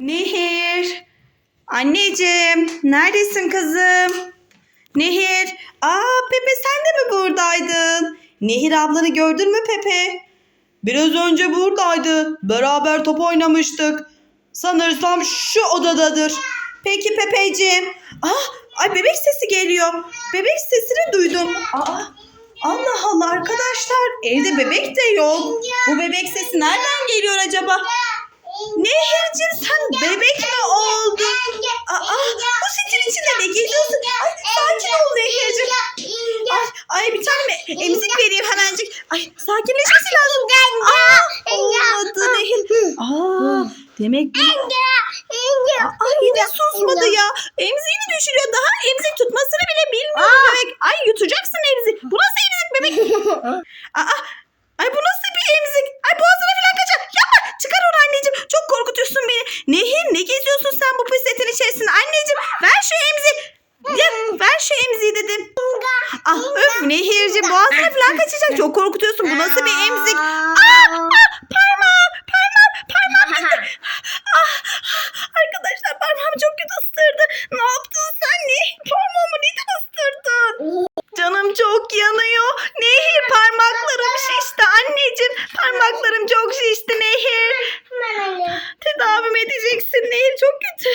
Nehir. Anneciğim, neredesin kızım? Nehir. Aa Pepe sen de mi buradaydın? Nehir ablanı gördün mü Pepe? Biraz önce buradaydı. Beraber top oynamıştık. Sanırsam şu odadadır. Peki Pepeciğim. Ah, ay bebek sesi geliyor. Bebek sesini duydum. Aa, Allah Allah arkadaşlar evde bebek de yok. Bu bebek sesi nereden geliyor acaba? Nehir'cim sen bebek mi oldun? Aa, bu setin içinde ne geziyorsun? Ay, sakin ol Nehir'cim. Ay, ay bir tane emzik vereyim hemencik. Ay sakinleşmesi lazım. Aa, olmadı Nehir. Aa, demek bu... Aa, yine susmadı ya. Emziğini düşürüyor. Daha emzik tutmasını bile bilmiyor bebek. Ay yutacaksın emzik. Bu nasıl emzik bebek? Aa, ay bu nasıl bir emzik? Ay boğazına falan kaçar. Yapma. Çıkar onu anneciğim. Çok korkutuyorsun beni. Nehir ne geziyorsun sen bu pisetin içerisinde? Anneciğim ver şu emziği. Ya, ver şu emziği dedim. Ah öf Nehirciğim boğazına Çok korkutuyorsun. Bu nasıl bir emzik? Aa, aa, parmağım, parmağım, parmağım. Ah, arkadaşlar parmağım çok kötü ısırdı. Ne yaptın sen Nehir? Parmağımı neden ısırdın? Canım çok yanıyor. Nehir parmaklarım şişti anneciğim. Parmaklarım çok şişti Nehir. Tedavim edeceksin Nehir çok kötü.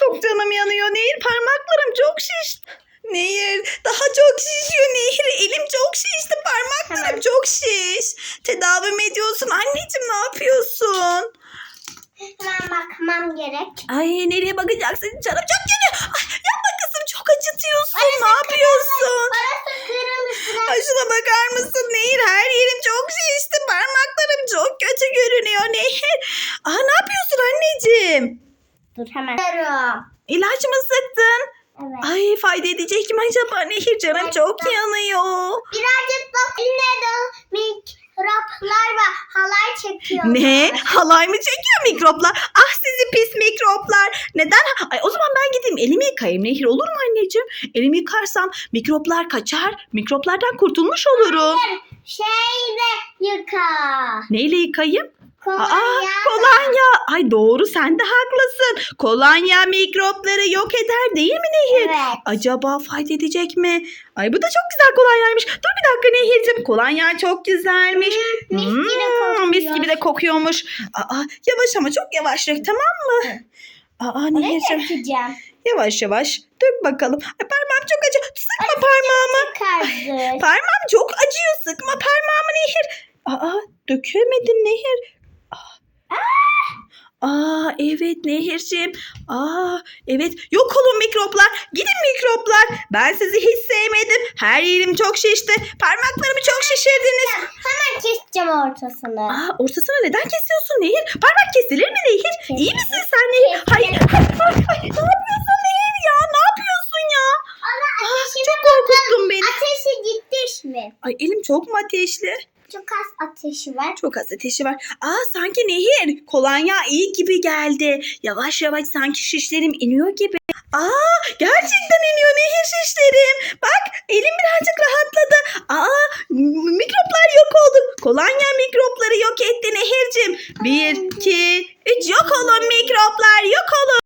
Çok canım yanıyor Nehir parmaklarım çok şişti. Nehir daha çok şişiyor Nehir elim çok şişti parmaklarım Hemen. Çok şiş. Tedavim ediyorsun anneciğim ne yapıyorsun? Hemen bakmam gerek. Ay nereye bakacaksın canım çok yanıyor. Ay, yapma kızım çok acıtıyorsun ne yapıyorsun? Orası kırılmış. biraz. Ay şuna bakar mısın Nehir her yerim çok şişti parmaklarım çok kötü görünüyor Nehir. Aa ne yapıyorsun anneciğim? Dur hemen. İlaç mı sıktın? Evet. Ay fayda edecek mi acaba Nehir canım çok yanıyor. Birazcık bak eline de mikroplar ve halay çekiyor. Ne? Halay mı çekiyor mikroplar? Ah sizi pis mikroplar. Neden? Ay o zaman ben gideyim elimi yıkayayım Nehir olur mu anneciğim? Elimi yıkarsam mikroplar kaçar. Mikroplardan kurtulmuş olurum. Şeyle yıka. Neyle yıkayayım? Aa, Kolonya. kolonya. Ay doğru sen de haklısın. Kolonya mikropları yok eder değil mi Nehir? Evet. Acaba fayda edecek mi? Ay bu da çok güzel kolonyaymış. Dur bir dakika Nehir'cim. Kolonya çok güzelmiş. mis gibi Hmm, mis gibi de kokuyormuş. Aa, yavaş ama çok yavaş tamam mı? Aa Oraya Nehir'cim yavaş yavaş dök bakalım. Ay, parmağım çok acıyor. Sıkma parmağımı. Çıkardı. Parmağım çok acıyor. Sıkma parmağımı Nehir. Aa dökemedim Nehir. Aa. Aa evet Nehir'ciğim. Aa evet yok olun mikroplar. Gidin mikroplar. Ben sizi hiç sevmedim. Her yerim çok şişti. Parmaklarımı çok şişirdiniz. Hemen keseceğim ortasını. Aa ortasını neden kesiyorsun Nehir? Parmak kesilir mi Nehir? Kes- İyi misin sen Nehir? kes- Hayır. Ay, ay, ne yapıyorsun Nehir ya? Ne yapıyorsun ya? Ama ateşine Çok korkuttun beni. Ateşi gitti mi? Ay elim çok mu ateşli? çok az ateşi var. Çok az ateşi var. Aa sanki nehir. Kolonya iyi gibi geldi. Yavaş yavaş sanki şişlerim iniyor gibi. Aa gerçekten iniyor nehir şişlerim. Bak elim birazcık rahatladı. Aa mikroplar yok oldu. Kolonya mikropları yok etti nehircim. Bir, iki, üç yok olun mikroplar yok olun.